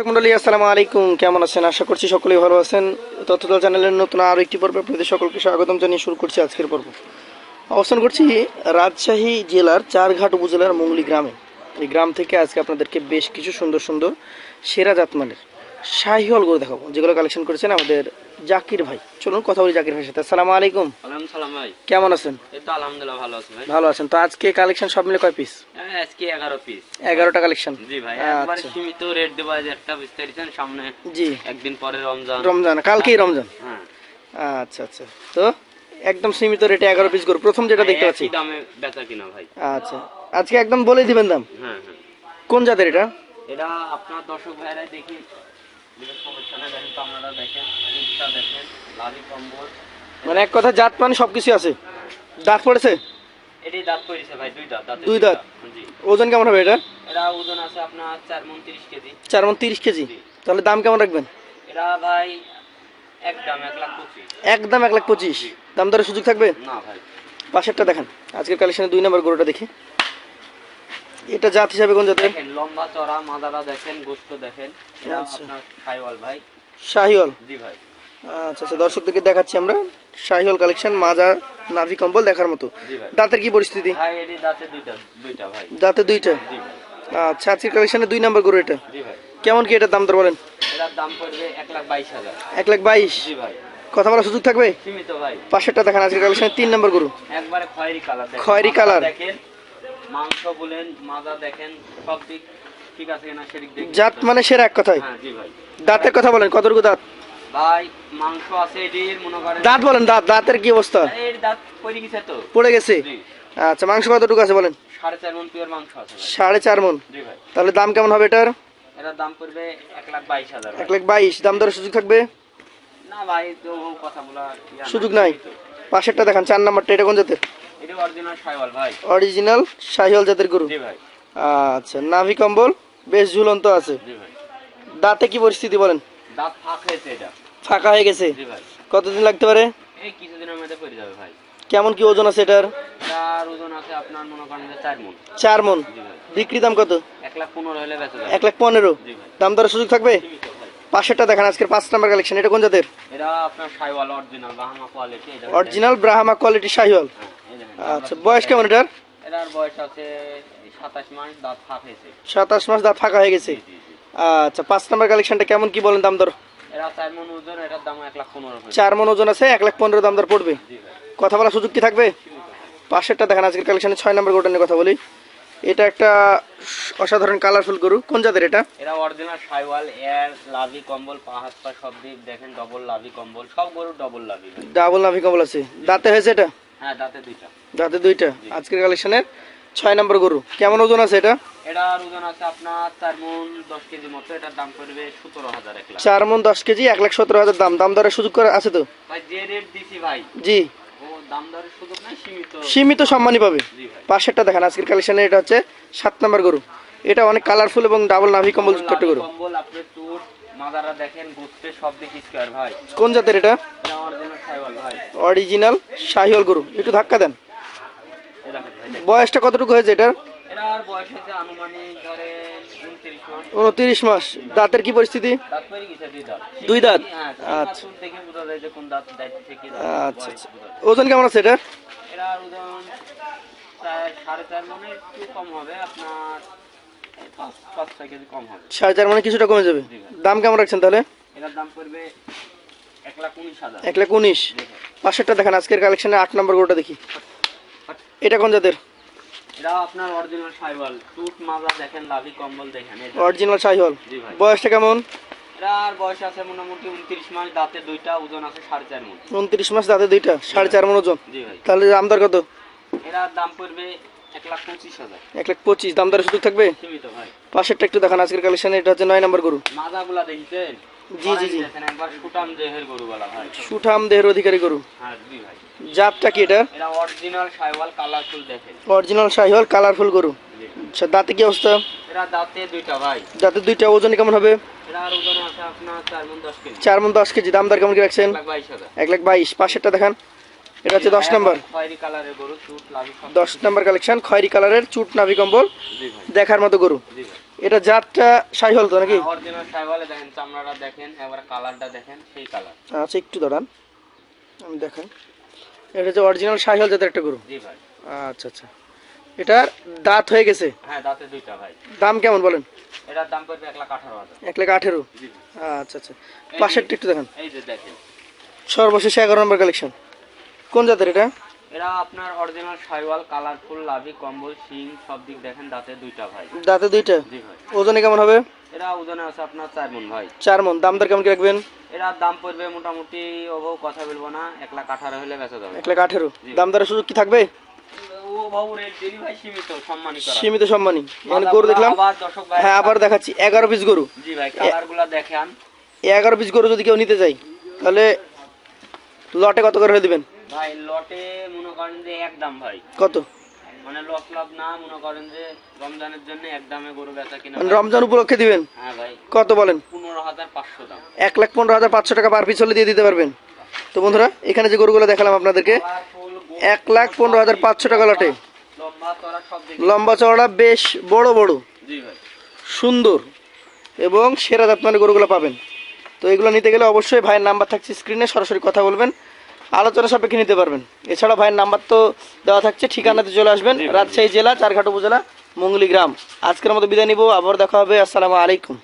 দর্শক মন্ডলী আসসালামু আলাইকুম। কেমন আছেন? আশা করছি সকলেই ভালো আছেন। তথ্যদল চ্যানেলের নতুন আরও একটি পর্বে আপনাদের সকলকে স্বাগতম জানিয়ে শুরু করছি আজকের পর্ব। অবস্থান করছি রাজশাহী জেলার চারঘাট উপজেলার মঙ্গলি গ্রামে। এই গ্রাম থেকে আজকে আপনাদেরকে বেশ কিছু সুন্দর সুন্দর সেরা জাতমানের শাহিওয়াল গরু দেখাবো যেগুলো কালেকশন করেছেন আমাদের জাকির ভাই। চলুন কথা বলি জাকির ভাইয়ের সাথে। আসসালামু আলাইকুম। সালাম ভাই। কেমন আছেন? এই তো আলহামদুলিল্লাহ ভালো আছি ভাই। ভালো আছেন। তো আজকে কালেকশন সব মিলে কয় পিস আজকে এগারো পিস এগারোটা কালেকশন জি ভাই একবার আচ্ছা। সীমিত রেট দেবো আজ একটা পেরেছেন সামনে। জি। একদিন পরে রমজান। রমজান কালকেই রমজান? হ্যাঁ। আচ্ছা আচ্ছা। তো একদম সীমিত রেটে এগারো পিস গরু। প্রথম যেটা দেখতে পাচ্ছি। দামে বেচা কিনা ভাই। আচ্ছা। আজকে একদম বলে দিবেন দাম। হ্যাঁ হ্যাঁ। কোন জাতের এটা? এটা আপনার দর্শক ভাইরাই দেখি। কোনো সমস্যা নেই দেখেন আপনারা দেখেন দুধটা দেখেন লাভি কম্বল। মানে এক কথা জাত মানে সবকিছু আছে। দাঁত পড়েছে? এটি দাঁত পড়েছে ভাই দুই দাঁত দুই দাঁত? জি। ওজন কেমন হবে এটা এটা ওজন আছে আপনার চার মন তিরিশ কেজি। চার মন তিরিশ কেজি? তাহলে দাম কেমন রাখবেন? এটা ভাই এক লাখ পঁচিশ। একদম এক লাখ পঁচিশ। দাম দরের সুযোগ থাকবে? না ভাই। পাশেরটা দেখেন। আজকের কালেকশনে দুই নম্বর গরুটা দেখি। এটা জাত হিসাবে কোন জাতের? লম্বা চড়া মাদারা দেখেন গোস্ত দেখেন। আচ্ছা। আপনার খাইওয়াল ভাই। শাহিওয়াল? জি ভাই। আচ্ছা আচ্ছা দর্শকদেরকে দেখাচ্ছি আমরা। শাহিওয়াল কালেকশন মাজা নাভি কম্বল দেখার মতো। দাঁতের কি পরিস্থিতি? দাঁতে দুইটা আচ্ছা আজকের কালেকশনে দুই নম্বর গরু এটা। কেমন কি এটার দাম দর বলেন? এটার দাম পড়বে এক লাখ বাইশ কথা বলার সুযোগ থাকবে? পাশেরটা দেখান আজকের কালেকশনে তিন নম্বর গরু। খয়েরি কালার খয়েরি কালার। মাংস বলেন মাজা দেখেন সব দিক ঠিক আছে কিনা সেদিক দেখেন। জাত মানে সেরা এক কথায়? হ্যাঁ জি ভাই। দাঁতের কথা বলেন কতটুকু দাঁত? ভাই মাংস আছে এটির মনে করেন দাঁত বলেন দাঁত দাঁতের কি অবস্থা? এর দাঁত পড়ে গেছে তো। পড়ে গেছে? আচ্ছা মাংস কতটুকু আছে বলেন? সাড়ে চার মন পিওর মাংস আছে সাড়ে চার মন জি ভাই। তাহলে দাম কেমন হবে এটার? এটার দাম পড়বে এক লাখ বাইশ হাজার এক লাখ বাইশ দাম দরের সুযোগ থাকবে? না ভাই তো কথা বলা সুযোগ নাই। পাশেরটা দেখান চার নম্বরটা এটা কোন জাতের? এটা অরিজিনাল সাইওয়াল ভাই। অরিজিনাল শাহিওয়াল জাতের গরু? জি ভাই। আচ্ছা নাভি কম্বল বেশ ঝুলন্ত আছে। জি ভাই। দাঁতে কি পরিস্থিতি বলেন? দাঁত ফাঁক হয়েছে এটা। ফাঁকা হয়ে গেছে? জি ভাই। কতদিন লাগতে পারে? এই কিছুদিনের মধ্যে পড়ে যাবে ভাই। কেমন কি ওজন আছে এটার? তার ওজন আছে আপনার মনে করেন যে চার চার বিক্রি দাম কত? এক লাখ পনেরো হলে বেঁচে যাবে। লাখ দাম দরের সুযোগ থাকবে? পাশেরটা দেখেন আজকের পাঁচ নাম্বার কালেকশন এটা কোন জাতের? এটা আপনার অরিজিনাল বাহামা কোয়ালিটি এটা অরিজিনাল ব্রাহ্মা কোয়ালিটি শাহিওয়াল। আচ্ছা বয়স কেমন এটার? এটার বয়স আছে সাতাশ মাস দাঁত ফাঁক হয়েছে। সাতাশ মাস দাঁত ফাঁকা হয়ে গেছে। আচ্ছা পাঁচ নাম্বার কালেকশনটা কেমন কি বলেন দাম দর? এরা চার মন ওজন এটার দাম এক লাখ পনেরো হয়েছে। চার মন ওজন আছে এক লাখ পনেরো দাম দর পড়বে। কথা বলার সুযোগ কি থাকবে? পাশেরটা দেখেন আজকের কালেকশনে ছয় নম্বর গোটা নিয়ে কথা বলি। এটা একটা অসাধারণ কালারফুল গরু। কোন জাতের এটা? এরা অরিজিনাল সাইওয়াল এয়ার লাভি কম্বল পা হাত পা সব দিক দেখেন ডবল লাভি কম্বল। সব গরু ডবল লাভি ডাবল লাভি কম্বল আছে। দাঁতে হয়েছে এটা? হ্যাঁ দাঁতে দুইটা। দাঁতে দুইটা। আজকের কালেকশনের ছয় নম্বর গরু। কেমন ওজন আছে এটা? এটার ওজন আছে আপনার চার মন দশ কেজি মতো। এটার দাম পড়বে সতেরো হাজার এক লাখ। চার মন দশ কেজি এক লাখ সতেরো হাজার দাম। দাম দরের সুযোগ করে আছে তো? ভাই যে রেট দিছি ভাই জি। সীমিত সম্মানই পাবে। পাশেরটা দেখেন আজকের কালেকশনে এটা হচ্ছে সাত নম্বর গরু। এটা অনেক কালারফুল এবং ডাবল নাভি কম্বল যুক্ত একটা গরু। কোন জাতের এটা? অরিজিনাল শাহিওয়াল গরু। একটু ধাক্কা দেন। বয়সটা কতটুকু হয়েছে এটার? বয়স আনুমানিক উনত্রিশ মাস। দাঁতের কি পরিস্থিতি? দুই দাঁত। হ্যাঁ আচ্ছা। আচ্ছা আচ্ছা। ওজন কেমন আছে এটার? সাড়ে চার মানে কিছুটা কমে যাবে? দাম কেমন রাখছেন তাহলে? এক লাখ উনিশ। পাশেরটা দেখেন আজকের কালেকশনে আট নম্বর গরুটা দেখি। এটা কোন জাতের? এটা আপনার অরিজিনাল টুট মাজা দেখেন লাভি কম্বল দেখেন অরিজিনাল বয়সটা কেমন? এটার বয়স আছে মোটামুটি উনত্রিশ মাস দাঁতে দুইটা ওজন আছে সাড়ে চার মন। উনত্রিশ মাস দাঁতে দুইটা সাড়ে চার মন ওজন। জি ভাই। তাহলে দাম দর কত? এটার দাম পড়বে এক লাখ পঁচিশ হাজার। এক লাখ পঁচিশ দাম দরের সুযোগ থাকবে? পাশেরটা একটু দেখান আজকের কালেকশনে এটা হচ্ছে নয় নম্বর গরু। মাজাগুলা দেখছেন? জি, জি, জি। সুঠাম দেহের অধিকারী গরু। হ্যাঁ জি ভাই। জাতটা কি এটা? অরিজিনাল কালারফুল দেখেন। অরিজিনাল শাহিওয়াল কালারফুল গরু। আচ্ছা দাঁতে কি অবস্থা? এরা দাঁতে দুইটা ভাই। দাঁতে দুইটা ওজন কেমন হবে? চার মন দশ কেজি। দাম দর কেমন কি রাখছেন? এক লাখ বাইশ পাশেরটা দেখান। এটা হচ্ছে দশ নম্বর। দশ নম্বর কালেকশন খয়েরি কালারের চুট নাভি কম্বল দেখার মতো গরু। এটা জাতটা সাইহল তো নাকি? অরিজিনাল সাইওয়ালে দেখেন চামড়াটা দেখেন এবার কালারটা দেখেন সেই কালার। আচ্ছা একটু দাঁড়ান আমি দেখাই এটা হচ্ছে অরিজিনাল সাইহল জাতের একটা গরু? জি ভাই। আচ্ছা আচ্ছা। এটার দাঁত হয়ে গেছে? হ্যাঁ দাঁতে দুইটা ভাই। দাম কেমন বলেন? এটার দাম পড়বে এক লাখ আঠারো হাজার। এক লাখ আঠেরো? জি আচ্ছা আচ্ছা। পাশেরটা একটু দেখান। এই যে দেখেন। সর্বশেষ এগারো নম্বর কালেকশন কোন জাতের এটা? এরা আপনার অরিজিনাল শাইওয়াল কালারফুল লাভি কম্বল শিং সব দিক দেখেন দাঁতে দুইটা ভাই। দাঁতে দুইটা? জি ভাই। ওজনে কেমন হবে? এরা ওজনে আছে আপনার চার মন ভাই। চার মন। দাম দর কেমন কি রাখবেন? এরা দাম পড়বে মোটামুটি ওভাবে কথা বলব না এক লাখ আঠারো হলে বেচা যাবে। এক লাখ আঠেরো। দাম দরের সুযোগ কি থাকবে? সীমিত সম্মানী করা। সীমিত সম্মানী। মানে গরু দেখলাম। হ্যাঁ আবার দেখাচ্ছি। এগারো পিস গরু। জি ভাই কালারগুলো দেখেন। এগারো পিস গরু যদি কেউ নিতে চাই তাহলে লটে কত করে দিবেন? ভাই লটে মনে করেন যে এক দাম ভাই। কত? মানে লস লাভ না মনে করেন যে রমজানের জন্য এক দামে গরু বেচা কিনা মানে রমজান উপলক্ষে দিবেন? হ্যাঁ ভাই। কত বলেন? পনেরো হাজার পাঁচশো দাম। এক লাখ পনেরো হাজার পাঁচশো টাকা পার পিস হলে দিয়ে দিতে পারবেন। তো বন্ধুরা এখানে যে গরুগুলো দেখালাম আপনাদেরকে এক লাখ পনেরো হাজার পাঁচশো টাকা লটে। লম্বা চড়া বেশ বড় বড়। সুন্দর। এবং সেরা জাতমানের গরুগুলো পাবেন। তো এগুলো নিতে গেলে অবশ্যই ভাইয়ের নাম্বার থাকছে স্ক্রিনে সরাসরি কথা বলবেন। আলোচনা সাপেক্ষে নিতে পারবেন। এছাড়া ভাইয়ের নাম্বার তো দেওয়া থাকছে ঠিকানাতে চলে আসবেন। রাজশাহী জেলা চারঘাট উপজেলা মঙ্গলি গ্রাম। আজকের মতো বিদায় নিব আবার দেখা হবে। আসসালামু আলাইকুম।